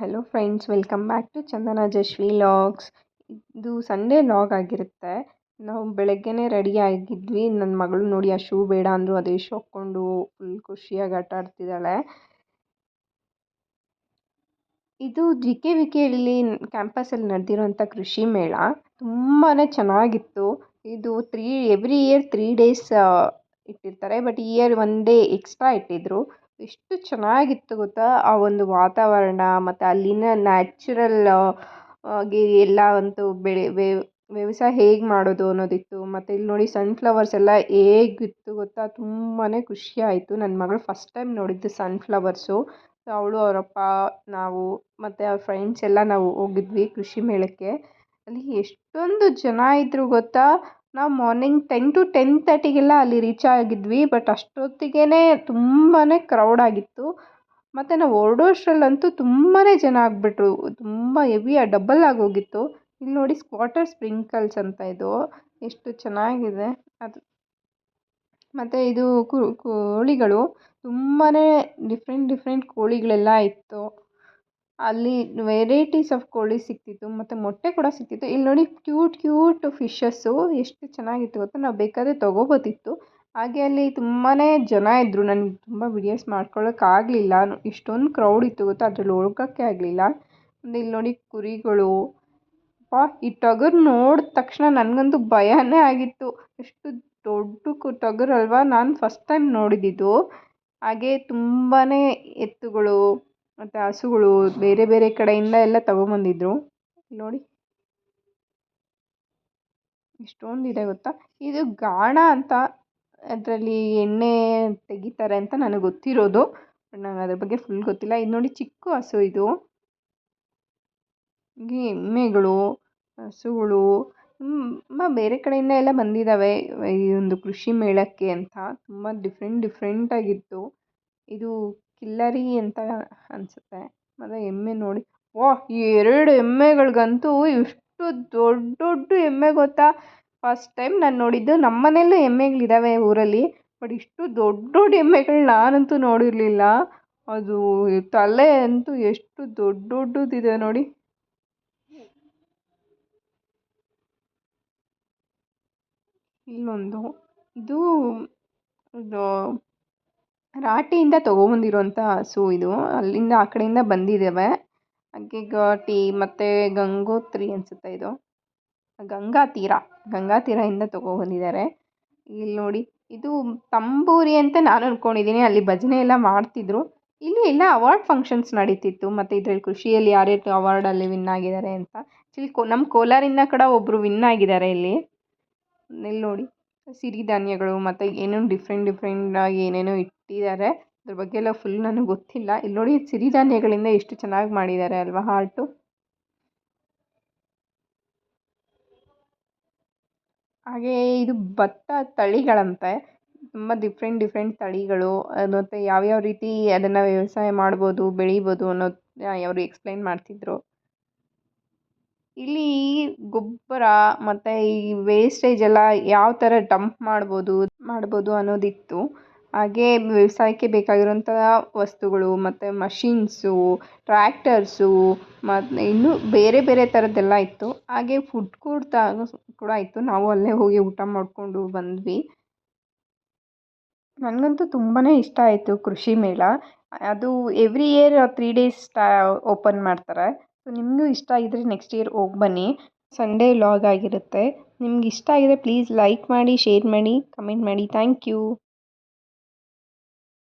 Hello friends welcome back to Chandana Jashvi vlogs ಇದು Sunday vlog ಆಗಿರುತ್ತೆ. ನಾವು ಬೆಳಗ್ಗೆನೇ ರೆಡಿ ಆಗಿದ್ವಿ. ನನ್ನ ಮಗಳು ನೋಡಿ, ಆ ಶೂ ಬೇಡ ಅಂದರು, ಅದೇ ಶೂ ಹಾಕ್ಕೊಂಡು ಫುಲ್ ಖುಷಿಯಾಗಿ ಆಟ ಆಡ್ತಿದ್ದಾಳೆ. ಇದು ಜಿ ಕೆ ವಿ ಕೆಯಲ್ಲಿ ಕ್ಯಾಂಪಸಲ್ಲಿ ನಡೆದಿರೋಂಥ ಕೃಷಿ ಮೇಳ. ತುಂಬಾ ಚೆನ್ನಾಗಿತ್ತು. ಇದು three every year three days ಇಟ್ಟಿರ್ತಾರೆ. But year one day extra ಇಟ್ಟಿದ್ದರು ಎಷ್ಟು ಚೆನ್ನಾಗಿತ್ತು ಗೊತ್ತಾ? ಆ ಒಂದು ವಾತಾವರಣ ಮತ್ತು ಅಲ್ಲಿನ ನ್ಯಾಚುರಲ್ ಆಗಿ ಎಲ್ಲ ಅಂತೂ ಬೆಳೆ ವ್ಯವಸಾಯ ಹೇಗೆ ಮಾಡೋದು ಅನ್ನೋದಿತ್ತು. ಮತ್ತು ಇಲ್ಲಿ ನೋಡಿ ಸನ್ಫ್ಲವರ್ಸ್ ಎಲ್ಲ ಹೇಗಿತ್ತು ಗೊತ್ತಾ? ತುಂಬಾ ಖುಷಿ ಆಯಿತು. ನನ್ನ ಮಗಳು ಫಸ್ಟ್ ಟೈಮ್ ನೋಡಿದ್ದು ಸನ್ಫ್ಲವರ್ಸು ಅವಳು, ಅವರಪ್ಪ, ನಾವು ಮತ್ತು ಅವ್ರ ಫ್ರೆಂಡ್ಸ್ ಎಲ್ಲ ನಾವು ಹೋಗಿದ್ವಿ ಕೃಷಿ ಮೇಳಕ್ಕೆ. ಅಲ್ಲಿ ಎಷ್ಟೊಂದು ಜನ ಇದ್ದರು ಗೊತ್ತಾ? ನಾವು ಮಾರ್ನಿಂಗ್ ಟೆನ್ ಟು ಟೆನ್ ತರ್ಟಿಗೆಲ್ಲ ಅಲ್ಲಿ ರೀಚ್ ಆಗಿದ್ವಿ ಬಟ್ ಅಷ್ಟೊತ್ತಿಗೇ ತುಂಬಾ ಕ್ರೌಡ್ ಆಗಿತ್ತು. ಮತ್ತು ನಾವು ಹೊರಡೋಷ್ಟ್ರಲ್ಲಂತೂ ತುಂಬಾ ಜನ ಆಗಿಬಿಟ್ರು. ತುಂಬ ಹೆವಿ ಡಬಲ್ ಆಗೋಗಿತ್ತು ಇಲ್ಲಿ ನೋಡಿ ಸ್ಕ್ವಾಟರ್ ಸ್ಪ್ರಿಂಕಲ್ಸ್ ಅಂತ ಇದು. ಎಷ್ಟು ಚೆನ್ನಾಗಿದೆ. ಅದು ಮತ್ತು ಇದು ಕೋಳಿಗಳು. ತುಂಬಾ ಡಿಫ್ರೆಂಟ್ ಡಿಫ್ರೆಂಟ್ ಕೋಳಿಗಳೆಲ್ಲ ಇತ್ತು. ಅಲ್ಲಿ ವೆರೈಟೀಸ್ ಆಫ್ ಕೋಳಿ ಸಿಕ್ತಿತ್ತು ಮತ್ತು ಮೊಟ್ಟೆ ಕೂಡ ಸಿಕ್ತಿತ್ತು ಇಲ್ಲಿ ನೋಡಿ ಕ್ಯೂಟ್ ಕ್ಯೂಟ್ ಫಿಶಸ್ಸು ಎಷ್ಟು ಚೆನ್ನಾಗಿತ್ತು ಗೊತ್ತಾ? ನಾವು ಬೇಕಾದರೆ ತೊಗೋಬೋದಿತ್ತು. ಹಾಗೆ ಅಲ್ಲಿ ತುಂಬಾ ಜನ ಇದ್ದರು ನನಗೆ ತುಂಬ ವಿಡಿಯೋಸ್ ಮಾಡ್ಕೊಳ್ಳೋಕ್ಕಾಗಲಿಲ್ಲ ಇಷ್ಟೊಂದು ಕ್ರೌಡ್ ಇತ್ತು ಗೊತ್ತಾ? ಅದ್ರಲ್ಲಿ ಹೋಗೋಕ್ಕೆ ಆಗಲಿಲ್ಲ. ಇಲ್ಲಿ ನೋಡಿ ಕುರಿಗಳು. ಅಪ್ಪಾ ಈ ಟಗರು ನೋಡಿದ ತಕ್ಷಣ ನನಗಂತೂ ಭಯನೇ ಆಗಿತ್ತು. ಎಷ್ಟು ದೊಡ್ಡ ಕು, ಟಗರು ಅಲ್ವಾ? ನಾನು ಫಸ್ಟ್ ಟೈಮ್ ನೋಡಿದ್ದಿದ್ದು ಹಾಗೆ ತುಂಬಾ ಎತ್ತುಗಳು. ಮತ್ತು ಹಸುಗಳು ಬೇರೆ ಬೇರೆ ಕಡೆಯಿಂದ ಎಲ್ಲ ತಗೊಂಬಂದಿದ್ರು. ನೋಡಿ. ಎಷ್ಟೊಂದಿದೆ ಗೊತ್ತಾ? ಇದು ಗಾಣ ಅಂತ ಅದರಲ್ಲಿ ಎಣ್ಣೆ ತೆಗಿತಾರೆ ಅಂತ ನನಗೆ ಗೊತ್ತಿರೋದು. ಬಟ್ ನಂಗೆ ಅದ್ರ ಬಗ್ಗೆ ಫುಲ್ ಗೊತ್ತಿಲ್ಲ. ಇದು ನೋಡಿ ಚಿಕ್ಕ ಹಸು ಇದು. ಎಮ್ಮೆಗಳು, ಹಸುಗಳು, ತುಂಬ ಬೇರೆ ಕಡೆಯಿಂದ ಎಲ್ಲ ಬಂದಿದ್ದಾವೆ ಈ ಒಂದು ಕೃಷಿ ಮೇಳಕ್ಕೆ ಅಂತ. ತುಂಬ ಡಿಫ್ರೆಂಟ್ ಡಿಫ್ರೆಂಟಾಗಿತ್ತು ಇದು ಕಿಲ್ಲರಿ ಅಂತ ಅನಿಸುತ್ತೆ. ಮತ್ತು ಎಮ್ಮೆ ನೋಡಿ, ವಾಹ್, ಈ ಎರಡು ಎಮ್ಮೆಗಳಿಗಂತೂ ಇಷ್ಟು ದೊಡ್ಡ ದೊಡ್ಡ ಎಮ್ಮೆ ಗೊತ್ತಾ? ಫಸ್ಟ್ ಟೈಮ್ ನಾನು ನೋಡಿದ್ದು ನಮ್ಮ ಮನೆಯಲ್ಲೂ ಎಮ್ಮೆಗಳಿದ್ದಾವೆ ಊರಲ್ಲಿ ಬಟ್ ಇಷ್ಟು ದೊಡ್ಡ ದೊಡ್ಡ ಎಮ್ಮೆಗಳು ನಾನಂತೂ ನೋಡಿರಲಿಲ್ಲ. ಅದು ತಲೆ ಅಂತೂ ಎಷ್ಟು ದೊಡ್ಡ ದೊಡ್ಡದಿದೆ ನೋಡಿ. ಇಲ್ಲೊಂದು, ಇದು ಇದು ರಾಟಿಯಿಂದ ತೊಗೊಬಂದಿರೋಂಥ ಹಸು ಇದು. ಅಲ್ಲಿಂದ ಆ ಕಡೆಯಿಂದ ಬಂದಿದ್ದಾವೆ ಹಾಗೆ ಘಾಟಿ ಮತ್ತು ಗಂಗೋತ್ರಿ ಅನಿಸುತ್ತೆ ಇದು. ಗಂಗಾ ತೀರ. ಗಂಗಾ ತೀರದಿಂದ ತೊಗೊಬಂದಿದ್ದಾರೆ. ಇಲ್ಲಿ ನೋಡಿ, ಇದು ತಂಬೂರಿ ಅಂತ ನಾನು ಅಂದ್ಕೊಂಡಿದ್ದೀನಿ ಅಲ್ಲಿ ಭಜನೆ ಎಲ್ಲ ಮಾಡ್ತಿದ್ರು. ಇಲ್ಲಿ ಎಲ್ಲ ಅವಾರ್ಡ್ ಫಂಕ್ಷನ್ಸ್ ನಡೀತಿತ್ತು. ಮತ್ತು ಇದರಲ್ಲಿ ಕೃಷಿಯಲ್ಲಿ ಯಾರ್ಯಾರು ಅವಾರ್ಡಲ್ಲಿ ವಿನ್ ಆಗಿದ್ದಾರೆ ಅಂತ. ಇಲ್ಲಿ ಕೋ ನಮ್ಮ ಕೋಲಾರಿಂದ ಕೂಡ ಒಬ್ಬರು ವಿನ್ ಆಗಿದ್ದಾರೆ ಇಲ್ಲಿ. ಇಲ್ಲಿ ನೋಡಿ. ಸಿರಿಧಾನ್ಯಗಳು ಮತ್ತು ಏನೇನು ಡಿಫ್ರೆಂಟ್ ಡಿಫ್ರೆಂಟಾಗಿ ಏನೇನೋ ಇಟ್ಟಿದ್ದಾರೆ. ಅದ್ರ ಬಗ್ಗೆ ಎಲ್ಲ ಫುಲ್ ನನಗೆ ಗೊತ್ತಿಲ್ಲ. ಇಲ್ಲಿ ನೋಡಿ ಸಿರಿಧಾನ್ಯಗಳಿಂದ ಎಷ್ಟು ಚೆನ್ನಾಗಿ ಮಾಡಿದ್ದಾರೆ ಅಲ್ವಾ ಹಾರ್ಟು ಹಾಗೇ ಇದು ಭತ್ತ ತಳಿಗಳಂತೆ. ತುಂಬ ಡಿಫ್ರೆಂಟ್ ಡಿಫ್ರೆಂಟ್ ತಳಿಗಳು. ಮತ್ತು ಯಾವ್ಯಾವ ರೀತಿ ಅದನ್ನು ವ್ಯವಸಾಯ ಮಾಡ್ಬೋದು, ಬೆಳಿಬೋದು ಅನ್ನೋದು ಅವರು ಎಕ್ಸ್ಪ್ಲೈನ್ ಮಾಡ್ತಿದ್ರು. ಇಲ್ಲಿ ಗೊಬ್ಬರ ಮತ್ತು ಈ ವೇಸ್ಟೇಜ್ ಎಲ್ಲ ಯಾವ ಥರ ಡಂಪ್ ಮಾಡ್ಬೋದು ಮಾಡ್ಬೋದು ಅನ್ನೋದಿತ್ತು. ಹಾಗೇ ವ್ಯವಸಾಯಕ್ಕೆ ಬೇಕಾಗಿರುವಂಥ ವಸ್ತುಗಳು ಮತ್ತು ಮಷಿನ್ಸು ಟ್ರ್ಯಾಕ್ಟರ್ಸು ಮತ್ತು ಇನ್ನೂ ಬೇರೆ ಬೇರೆ ಥರದ್ದೆಲ್ಲ ಇತ್ತು. ಹಾಗೆ ಫುಡ್ ಕೋರ್ಟ್ ಕೂಡ ಇತ್ತು. ನಾವು ಅಲ್ಲೇ ಹೋಗಿ ಊಟ ಮಾಡಿಕೊಂಡು ಬಂದ್ವಿ. ನನಗಂತೂ ತುಂಬಾ ಇಷ್ಟ ಆಯಿತು ಕೃಷಿ ಮೇಳ. ಅದು ಎವ್ರಿ ಇಯರ್ ತ್ರೀ ಡೇಸ್ ಸ್ಟಾ ಓಪನ್ ಮಾಡ್ತಾರೆ. ಸೊ ನಿಮಗೂ ಇಷ್ಟ ಆಗಿದ್ರೆ ನೆಕ್ಸ್ಟ್ ಇಯರ್ ಹೋಗಿ ಬನ್ನಿ. ಸಂಡೇ ಲಾಗ್ ಆಗಿರುತ್ತೆ. ನಿಮ್ಗೆ ಇಷ್ಟ ಆಗಿದ್ದರೆ ಪ್ಲೀಸ್ ಲೈಕ್ ಮಾಡಿ ಶೇರ್ ಮಾಡಿ ಕಮೆಂಟ್ ಮಾಡಿ. Thank you